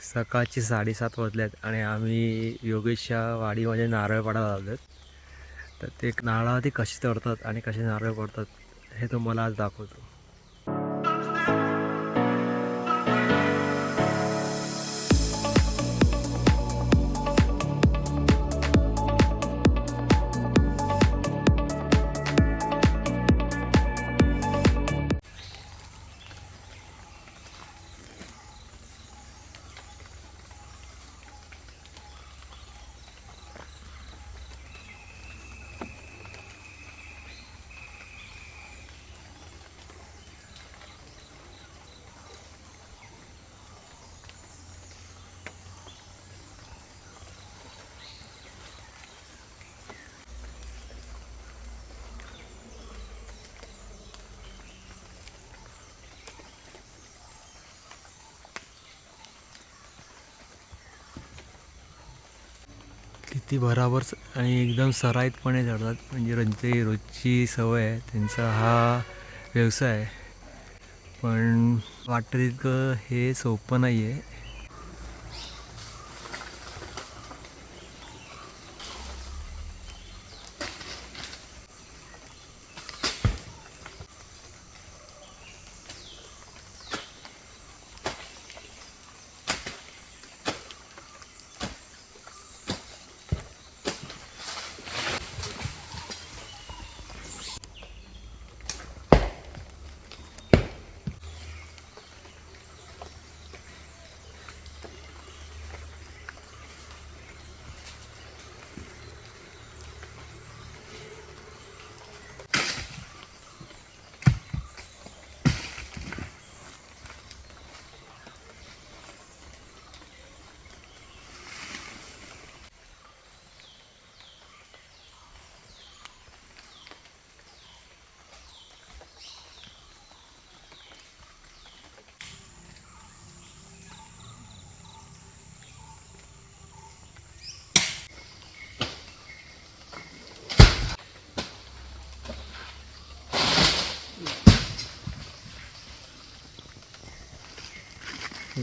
सकाळची साडेसात वाजल्यात आणि आम्ही योगेशच्या वाडीमध्ये नारळ पाडायला लावलेत. तर ते नारळावरती ते कसे चढतात आणि कसे नारळ पडतात हे तुम्हाला आज दाखवतो. किती भराभर आणि एकदम सराईतपणे चढतात. म्हणजे त्यांची रोजची सवय आहे. त्यांचा हा व्यवसाय आहे. पण वाटतं तितकं हे सोपं नाही आहे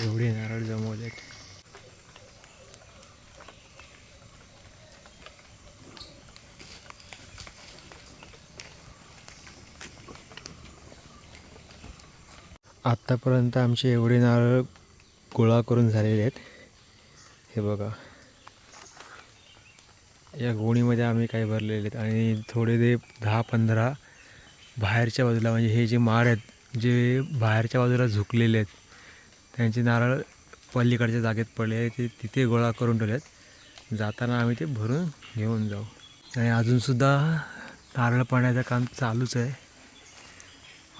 एवढे नारळ जमवलेत आत्तापर्यंत आमचे एवढे नारळ गोळा करून झालेले आहेत. हे बघा. या गोणीमध्ये आम्ही काही भरलेले आहेत आणि थोडे ते दहा पंधरा बाहेरच्या बाजूला म्हणजे हे जे माड आहेत जे बाहेरच्या बाजूला झुकलेले आहेत त्यांचे नारळ पलीकडच्या जागेत पडले आहे. ते तिथे गोळा करून ठेवलेत. जाताना आम्ही ते भरून घेऊन जाऊ. आणि अजूनसुद्धा नारळ पाण्याचं काम चालूच आहे.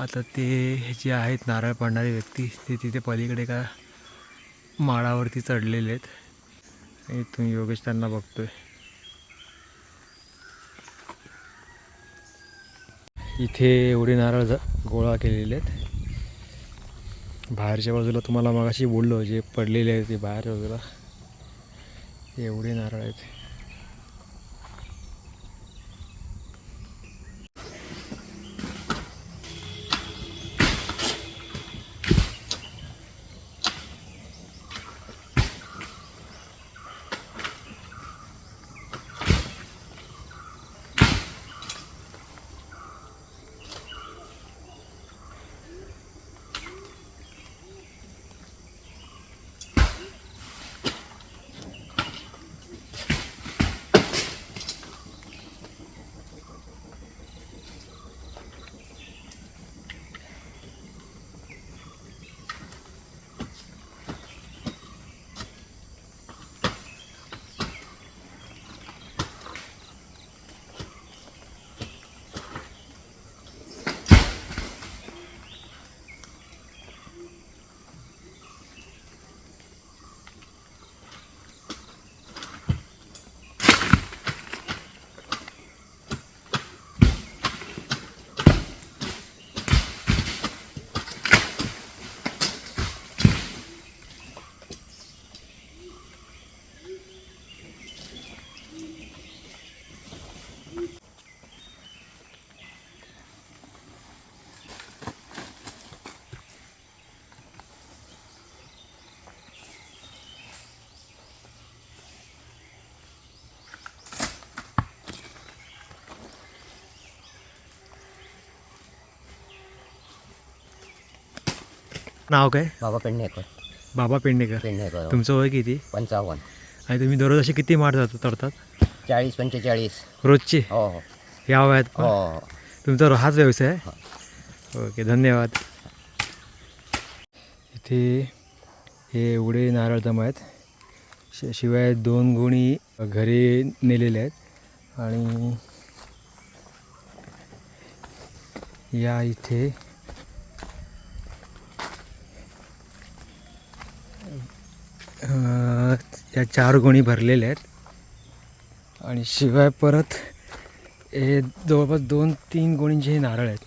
आता ते जे आहेत नारळ पाडणारे व्यक्ती ते तिथे पलीकडे का माळावरती चढलेले आहेत. आणि इथून योगेश त्यांना बघतोय. इथे एवढे नारळ गोळा केलेले आहेत. बाहेरच्या बाजूला तुम्हाला मगाशी बोललो जे पडलेले आहेत ते बाहेरच्या बाजूला एवढे नारळ आहेत. नाव काय? बाबा पेडणेकर. बाबा पेडणेकर. पेडणेकर तुमचं वय किती? पंचावन्न. आणि तुम्ही दररोज असे किती माठ जातो तडतात? चाळीस पंचेचाळीस. रोजचे? हो हो. या वयात पण? हो तुमचा रो- हाच व्यवसाय आहे? ओके धन्यवाद. इथे हे एवढे नारळ जमा आहेत. शि शिवाय दोन गुणी घरी नेलेले आहेत. आणि या इथे या चार गुणी भरलेल्या आहेत. आणि शिवाय परत हे जवळपास दोन तीन गोणींचे हे नारळ आहेत.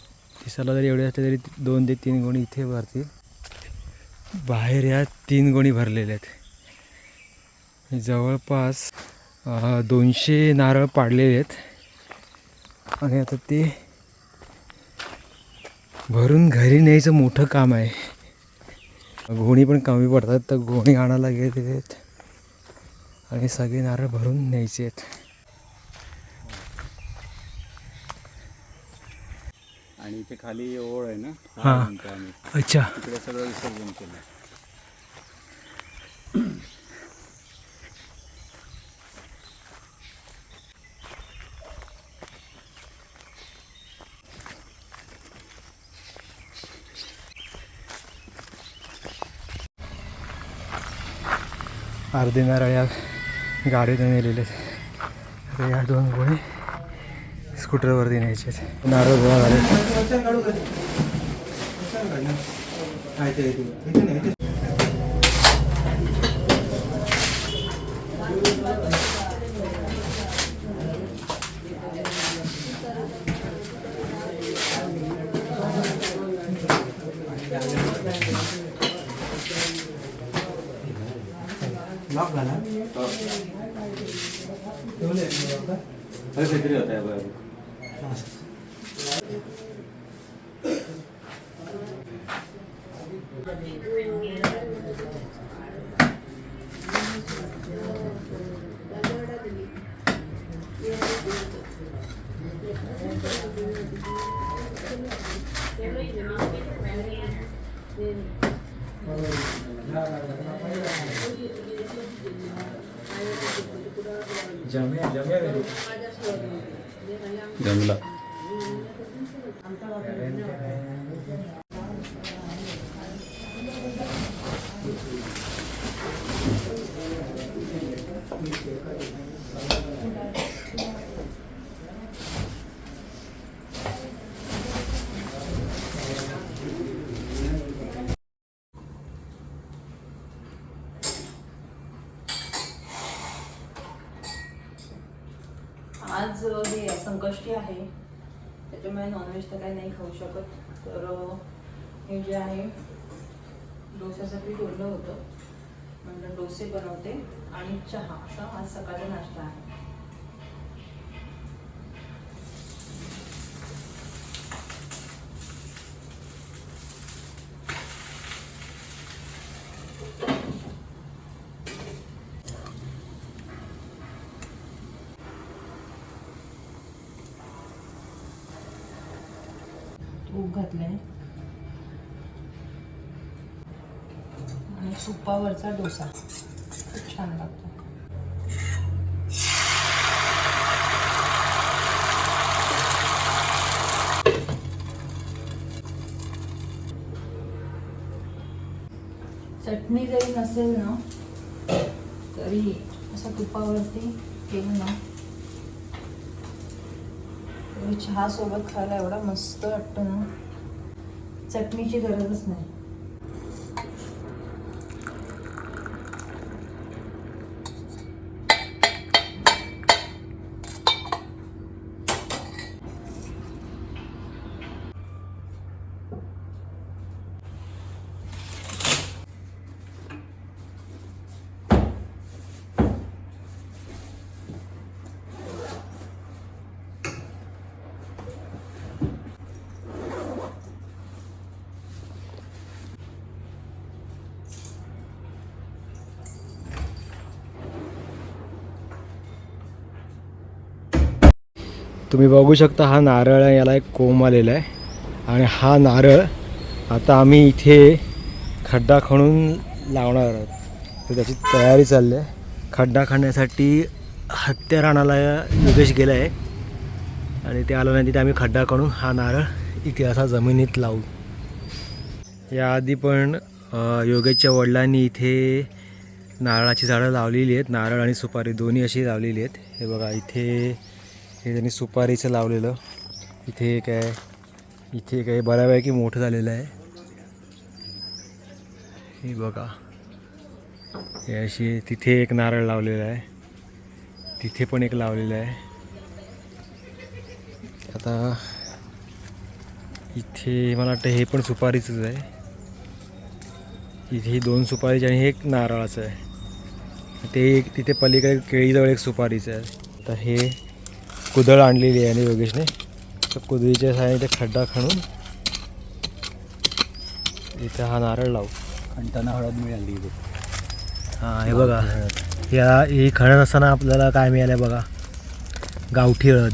दिसायला जरी एवढे असले तरी दोन ते तीन गोणी इथे भरतील. बाहेर या तीन गोणी भरलेल्या आहेत. जवळपास दोनशे नारळ पाडलेले आहेत. आणि आता ते भरून घरी न्यायचं मोठं काम आहे. गोणी पण कमी पडतात तर गोणी आणायला आहेत आणि सगळे नारळ भरून न्यायचे आहेत. आणि इथे खाली ओळ आहे ना? हा. अच्छा. तिकडे सगळं विसर्जन केलं अर्धे नारळ या गाडीत नेलेले आहेत. आता या दोन गोळे स्कूटरवरती न्यायचे आहेत. नारळ गोळा झाले. किती होत आहे बघा जमला आज अ, हे संकष्टी आहे. त्याच्यामुळे नॉनव्हेज तर काही नाही खाऊ शकत. तर हे जे आहे डोस्याचं पीठ होतं. म्हणलं डोसे बनवते आणि चहा. असा आज सकाळचा नाश्ता आहे. तूप घातलंय आणि तुपावरचा डोसा. खूप छान लागतो. चटणी जरी नसेल ना तरी असं तुपावरती केलं ना चहा सोबत खायला एवढा मस्त वाटतो ना. चटणीची गरजच नाही तुम्ही बघू शकता हा नारळ याला एक कोंब आलेला आहे. आणि हा नारळ आता आम्ही इथे खड्डा खणून लावणार आहोत. तर त्याची तयारी चालली आहे. खड्डा खणण्यासाठी हत्या राणाला योगेश गेला आहे. आणि ते आलं नाही तिथे आम्ही खड्डा खणून हा नारळ इथे असा जमिनीत लावू. याआधी पण योगेशच्या वडिलांनी इथे नारळाची झाडं लावलेली आहेत. नारळ आणि सुपारी दोन्ही अशी लावलेली आहेत. हे बघा इथे हे त्यांनी सुपारीचं लावलेलं. इथे एक आहे. इथे एक आहे. बऱ्यापैकी मोठं झालेलं आहे. हे बघा. हे अशी तिथे एक नारळ लावलेला आहे. तिथे पण एक लावलेलं आहे. आता इथे मला वाटतं हे पण सुपारीचंच आहे. इथे ही दोन सुपारीचे आणि हे एक नारळाचं आहे. ते एक तिथे पलीकडे केळीजवळ एक सुपारीचं आहे. आता हे कुदळ आणलेली आहे आणि योगेशने. तर कुदळीच्या साहाय्याने ते खड्डा खणून इथे हा नारळ लावू. खंटाना हळद मिळाली इथे. हां हे बघा. या ही खणत असताना आपल्याला काय मिळालं बघा? गावठी हळद.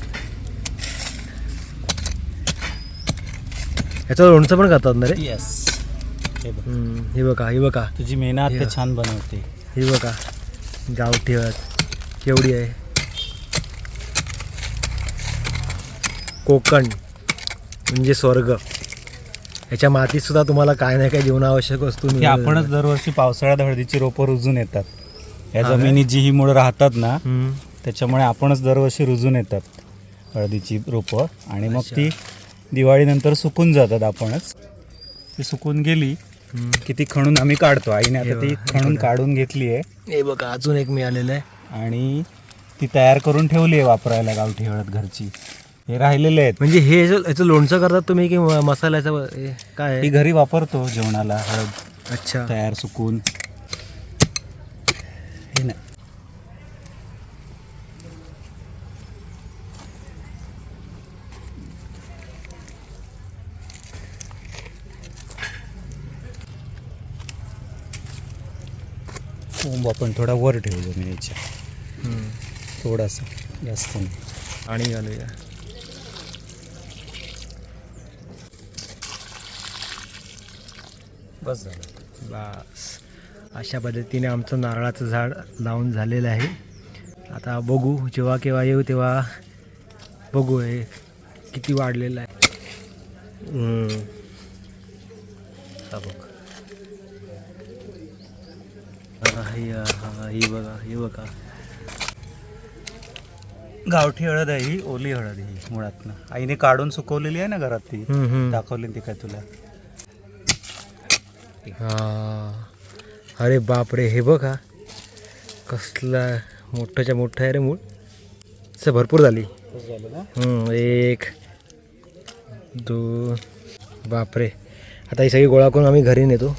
याचं लोणचं पण करतात ना रे? येस हे बघ. हे बघा हे तुझी मेहनत. ते छान बनवते. हे बघा. गावठी हळद. केवढी आहे? कोकण म्हणजे स्वर्ग याच्या मातीत सुद्धा तुम्हाला काय नाही काय जीवनावश्यक वस्तू मिळेल. आपणच दरवर्षी पावसाळ्यात हळदीची रोपं रुजून येतात या हा काय? जमिनीत जी ही मुळं राहतात ना हम्म. त्याच्यामुळे आपणच दरवर्षी रुजून येतात हळदीची रोपं आणि मग. ती दिवाळीनंतर सुकून जातात आपणच ती सुकून गेली हम्म. की ती खणून आम्ही काढतो आईने हे आता ती बघा, हे खणून बघा. काढून घेतली आहे हे बघा अजून एक मिळालेलं आहे आणि ती तयार करून ठेवली आहे वापरायला गावठी हळद घरची हे राहिलेले आहेत. म्हणजे हे याचं याचं लोणचं करतात तुम्ही की म- मसाल्याचं हे काय आहे? घरी वापरतो जेवणाला हळद अच्छा. तयार सुकून. हे नाही ओंब आपण थोडा वर ठेवू जमिनीच्या हम्म. थोडासा जास्त नाही. आणि घालूया बस. झालं बस. अशा पद्धतीने आमचं नारळाचं झाड लावून झालेलं आहे. आता बघू जेव्हा केव्हा येऊ तेव्हा बघू हे किती वाढलेलं आहे. हा बघ. हा, ही बघा ही बघा. गावठी हळद आहे ही ओली हळद ही मुळातनं. आईने काढून सुकवलेली आहे ना घरात ती. दाखवली ती काय तुला? हा. अरे बापरे हे बघा. कसला मोठंच्या मोठं आहे रे मूळ. असं भरपूर झाली. एक दोन बापरे. आता ही सगळी गोळा करून आम्ही घरी नेतो.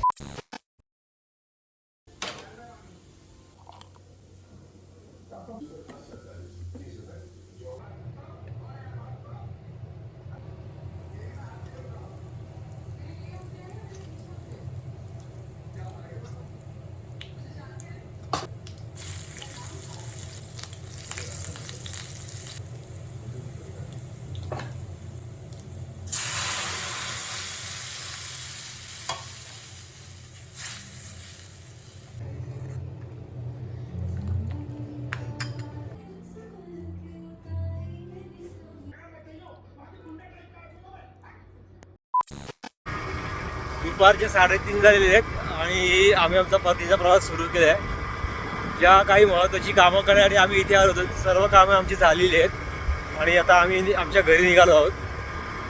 दुपारचे साडेतीन झालेले आहेत आणि आम्ही आमचा परतीचा प्रवास सुरू केला आहे. ज्या काही महत्त्वाची कामं करण्यासाठी आम्ही इथे आलो होतो सर्व कामं आमची झालेली आहेत. आणि आता आम्ही आमच्या घरी निघालो आहोत.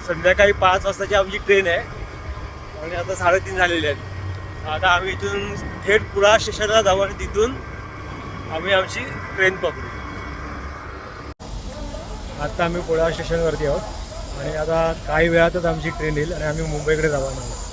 संध्याकाळी पाच वाजताची आमची ट्रेन आहे. आणि आता साडेतीन झालेले आहेत. आता आम्ही इथून थेट पुरा स्टेशनला जाऊ आणि तिथून आम्ही आमची ट्रेन पकडू. आता आम्ही पुळा स्टेशनवरती आहोत. आणि आता काही वेळातच आमची ट्रेन येईल आणि आम्ही मुंबईकडे जाऊ आहोत.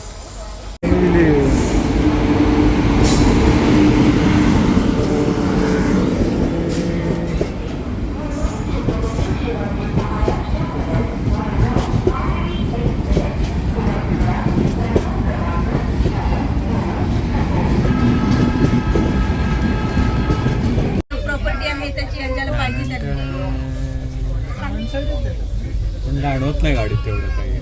पण जाणवत नाही गाडीत तेवढं काही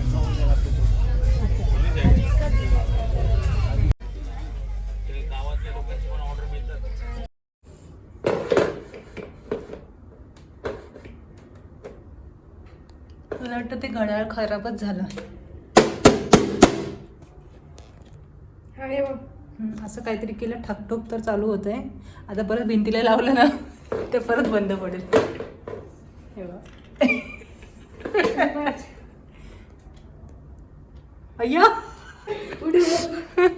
मला वाटतं ते घड्याळ खराबच झालं अरे वा. हम्म, असं काहीतरी केलं ठकठोक तर चालू होतंय आता परत भिंतीला लावलं ना ते परत बंद पडेल हे बघ. अय्या.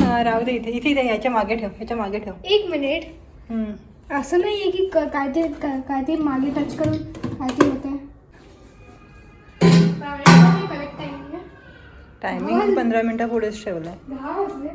हा, राहू दे इथे इथे इथे याच्या मागे ठेव याच्या मागे ठेव. एक मिनिट. हम्म. असं नाही आहे की क- काय ते काय काय ते मागे टच करून काय ते होते टायमिंग पंधरा मिनिटं पुढेच ठेवलाय. दहा वाजले.